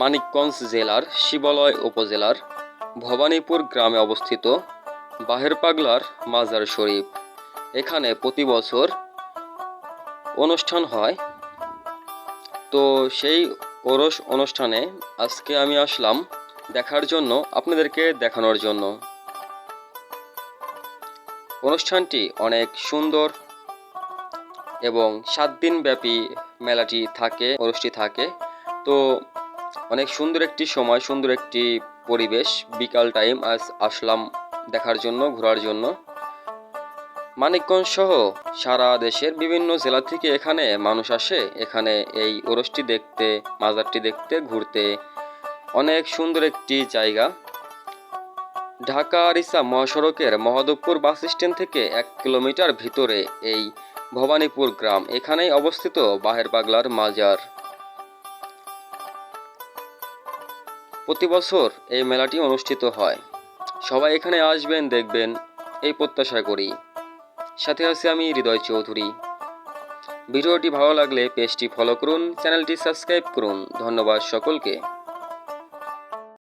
মানিকগঞ্জ জেলার শিবালয় উপজেলার ভবানীপুর গ্রামে অবস্থিত বাহের পাগলার মাজার শরীফ। এখানে প্রতি বছর অনুষ্ঠান হয়। তো সেই ওরস অনুষ্ঠানে আজকে আমি আসলাম দেখার জন্য, আপনাদেরকে দেখানোর জন্য। অনুষ্ঠানটি অনেক সুন্দর এবং সাত দিন ব্যাপী মেলাটি থাকে, ওরসটি থাকে। তো অনেক সুন্দর একটি সময়, সুন্দর একটি পরিবেশ। বিকাল টাইম আজ আসলাম দেখার জন্য, ঘোরার জন্য। মানিকগঞ্জ সহ সারা দেশের বিভিন্ন জেলা থেকে এখানে মানুষ আসে। এখানে এই ওরসটি দেখতে, মাজারটি দেখতে, ঘুরতে অনেক সুন্দর একটি জায়গা। ঢাকা আরিসা মহাসড়কের মহাদেবপুর বাস স্ট্যান্ড থেকে এক কিলোমিটার ভিতরে এই ভবানীপুর গ্রাম। এখানেই অবস্থিত বাহের পাগলার মাজার। প্রতি বছর এই মেলাটি অনুষ্ঠিত হয়। সবাই এখানে আসবেন, দেখবেন, এই প্রত্যাশা করি। সাথে আছি আমি হৃদয় চৌধুরী। ভিডিওটি ভালো লাগলে পেজটি ফলো করুন, চ্যানেলটি সাবস্ক্রাইব করুন। ধন্যবাদ সকলকে।